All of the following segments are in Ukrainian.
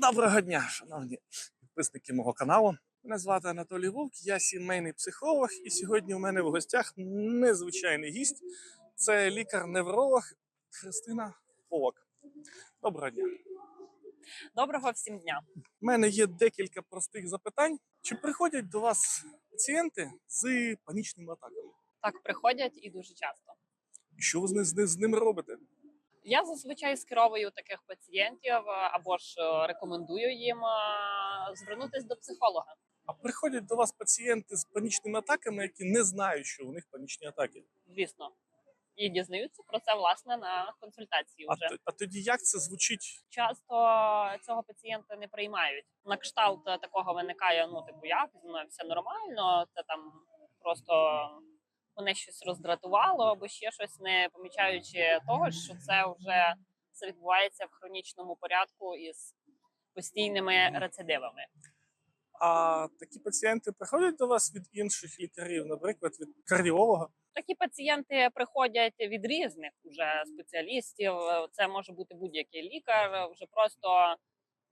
Доброго дня, шановні підписники мого каналу. Мене звати Анатолій Вовк, я сімейний психолог, і сьогодні у мене в гостях незвичайний гість. Це лікар-невролог Христина Полок. Доброго дня. Доброго всім дня. У мене є декілька простих запитань. Чи приходять до вас пацієнти з панічними атаками? Так приходять і дуже часто. І що ви з, ни- з, ни- з ними робите? Я зазвичай скеровую таких пацієнтів е, або ж е, рекомендую їм е, звернутися до психолога. А приходять до вас пацієнти з панічними атаками, які не знають, що у них панічні атаки. Звісно, і дізнаються про це власне на консультації. А, Вже т- а тоді як це звучить? часто цього пацієнта не приймають. На кшталт такого виникає: ну типу, як зі мною все нормально, це там просто мене щось роздратувало, або ще щось, не помічаючи того, що це вже все відбувається в хронічному порядку із постійними рецидивами. А такі пацієнти приходять до вас від інших лікарів, наприклад, від кардіолога. Такі пацієнти приходять від різних уже спеціалістів. Це може бути будь-який лікар. Вже просто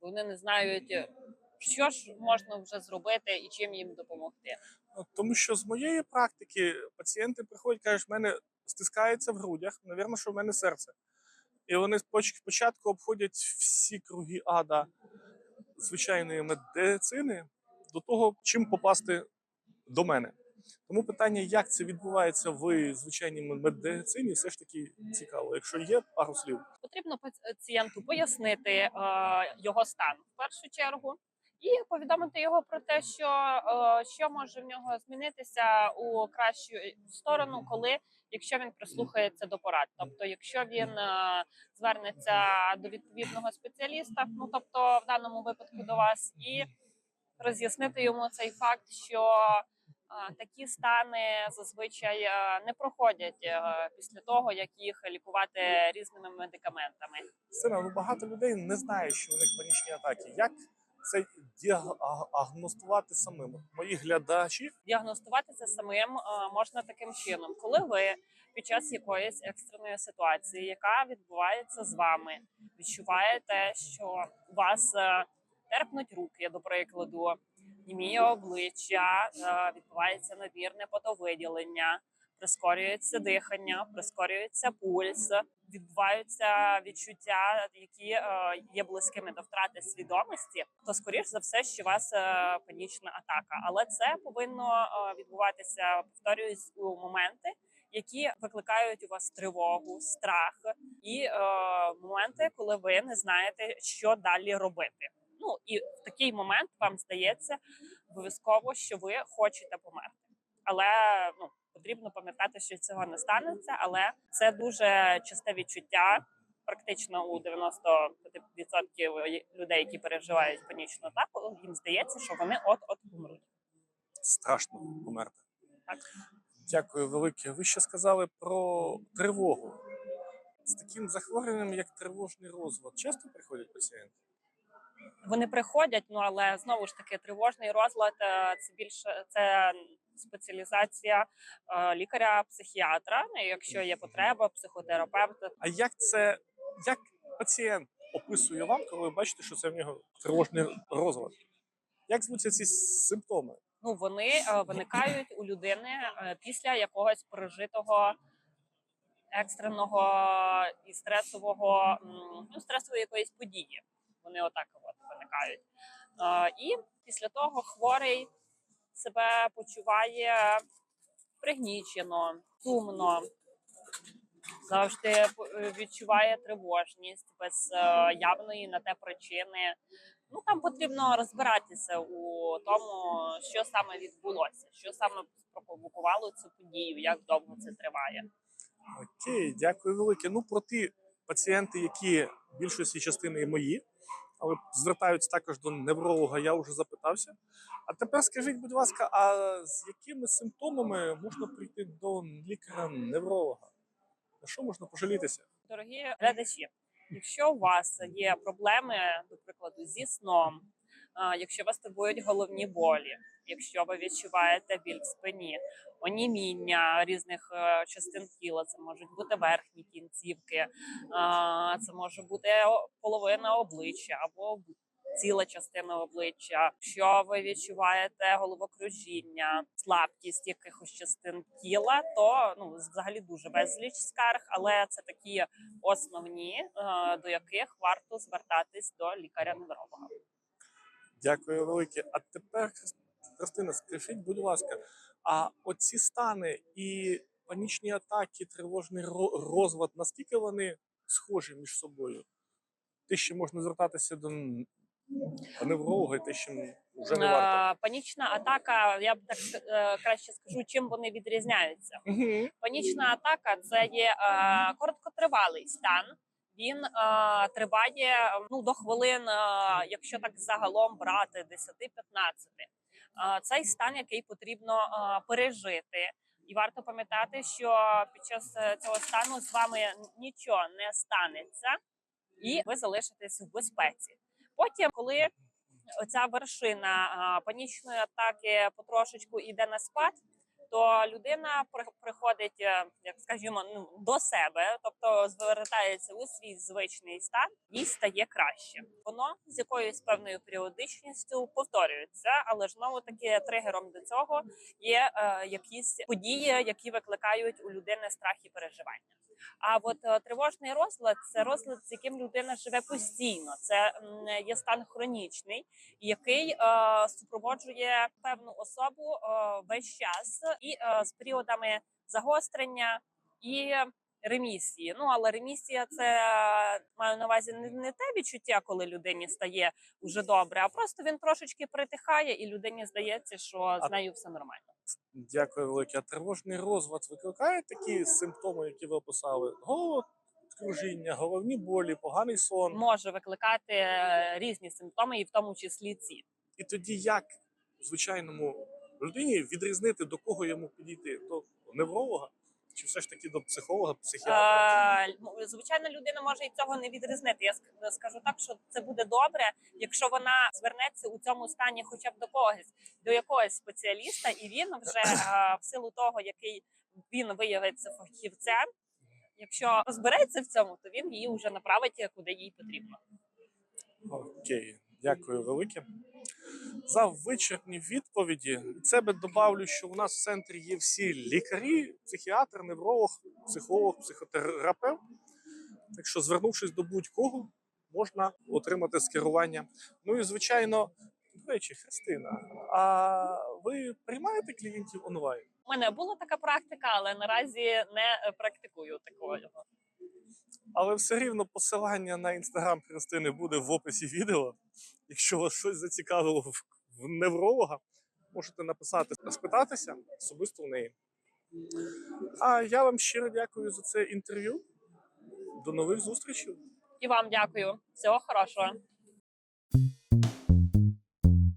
вони не знають, що ж можна вже зробити і чим їм допомогти. Ну, Тому що з моєї практики пацієнти приходять, кажуть, в мене стискається в грудях, навірно, що в мене серце. І вони споч- спочатку обходять всі круги ада звичайної медицини до того, чим попасти до мене. Тому питання, як це відбувається в звичайній медицині, все ж таки цікаво. Якщо є пару слів. Потрібно пацієнту пояснити е, його стан в першу чергу. І повідомити його про те, що, е, що може в нього змінитися у кращу сторону, коли якщо він прислухається до порад. Тобто, якщо він е, звернеться до відповідного спеціаліста, ну тобто в даному випадку до вас, і роз'яснити йому цей факт, що е, такі стани зазвичай е, не проходять е, після того, як їх лікувати різними медикаментами. Сина, ну багато людей не знає, що у них панічні атаки. Як це діагностувати самим? Мої глядачі Діагностувати це самим е, можна таким чином, коли ви під час якоїсь екстреної ситуації, яка відбувається з вами, відчуваєте, що вас е, терпнуть руки, до прикладу, німіє обличчя, е, відбувається надмірне потовиділення, прискорюється дихання, прискорюється пульс, відбуваються відчуття, які е, є близькими до втрати свідомості, то скоріш за все, що у вас е, панічна атака. Але це повинно е, відбуватися, повторююсь, у моменти, які викликають у вас тривогу, страх і е, моменти, коли ви не знаєте, що далі робити. Ну і в такий момент вам здається обов'язково, що ви хочете померти, але ну потрібно пам'ятати, що цього не станеться, але це дуже часте відчуття. Практично у 95% людей, які переживають панічну атаку, їм здається, що вони от-от помруть. страшно померти. Так. Дякую велике. Ви ще сказали про тривогу. З таким захворюванням, як тривожний розлад, часто приходять пацієнти? Вони приходять, ну але знову ж таки тривожний розлад е, це більше це спеціалізація е, лікаря-психіатра. Ну, Якщо є потреба, психотерапевта, А як це як пацієнт описує вам, коли ви бачите, що це в нього тривожний розлад? Як звуться ці симптоми? ну вони е, виникають у людини е, після якогось пережитого екстреного і стресового ну, стресової якоїсь події. Вони отак от виникають. І після того хворий себе почуває пригнічено, сумно, завжди е, відчуває тривожність без е, явної на те причини. Ну там потрібно розбиратися у тому, що саме відбулося, що саме спровокувало цю подію, як довго це триває. Окей, дякую велике. Ну про ті пацієнти, які більшості частини мої, але звертаються також до невролога, я вже запитався. А тепер скажіть, будь ласка, а з якими симптомами можна прийти до лікаря-невролога? На що можна пожалітися? Дорогі глядачі, якщо у вас є проблеми, до прикладу, зі сном, якщо вас турбують головні болі, якщо ви відчуваєте біль в спині, оніміння різних е, частин тіла, це можуть бути верхні кінцівки, це може бути половина обличчя або ціла частина обличчя. Якщо ви відчуваєте головокружіння, слабкість якихось частин тіла, то ну взагалі дуже безліч скарг, але це такі основні, е, до яких варто звертатись до лікаря-невролога. Дякую велике. А тепер, Христина, скажіть, будь ласка, а оці стани і панічні атаки, тривожний ро- розлад, наскільки вони схожі між собою? Те, що можна звертатися до невролога, і те, що вже не варто. Е, Панічна атака, я б так е, краще скажу, чим вони відрізняються. Панічна атака це є е, короткотривалий стан. Він е, триває ну до хвилин, е, якщо так загалом брати 10-15. Е, цей стан, який потрібно е, пережити. І варто пам'ятати, що під час е, цього стану з вами нічого не станеться, і ви залишитесь в безпеці. Потім, коли оця вершина панічної атаки потрошечку йде на спад, то людина при- приходить, е, як скажімо, ну до себе, тобто звертається у свій звичний стан, і стає краще. Воно з якоюсь певною періодичністю повторюється, але знову таки тригером до цього є е, якісь події, які викликають у людини страх і переживання. А от е, тривожний розлад це розлад, з яким людина живе постійно. Це є стан хронічний, який е, супроводжує певну особу е, весь час і з періодами загострення і ремісії. Ну але ремісія це маю на увазі не, те відчуття, коли людині стає уже добре, а просто він трошечки притихає, і людині здається, що з нею все нормально. Дякую велике. А тривожний розлад викликає такі симптоми, які ви описали? Головокружіння, головні болі, поганий сон. Може викликати е, різні симптоми, і в тому числі ці. І тоді як звичайному людині відрізнити, до кого йому підійти? До невролога чи все ж таки до психолога, психіатра? Е, ну, Звичайно, людина може і цього не відрізнити. Я скажу так, що це буде добре, якщо вона звернеться у цьому стані, хоча б до когось, до якогось спеціаліста, і він вже е, в силу того, який він виявиться фахівцем. Якщо розбереться в цьому, то він її вже направить куди їй потрібно. Окей, дякую велике. За вичерпні відповіді. Від себе добавлю, що у нас в центрі є всі лікарі, психіатр, невролог, психолог, психотерапевт. Так що, звернувшись до будь-кого, можна отримати скерування. Ну і звичайно, до речі, Христина, а ви приймаєте клієнтів онлайн? У мене була така практика, але наразі не практикую такого. Але все рівно посилання на інстаграм Христини буде в описі відео. Якщо вас щось зацікавило в, в невролога, можете написати, спитатися особисто в неї. А я вам щиро дякую за це інтерв'ю. До нових зустрічей. І вам дякую. Всього хорошого.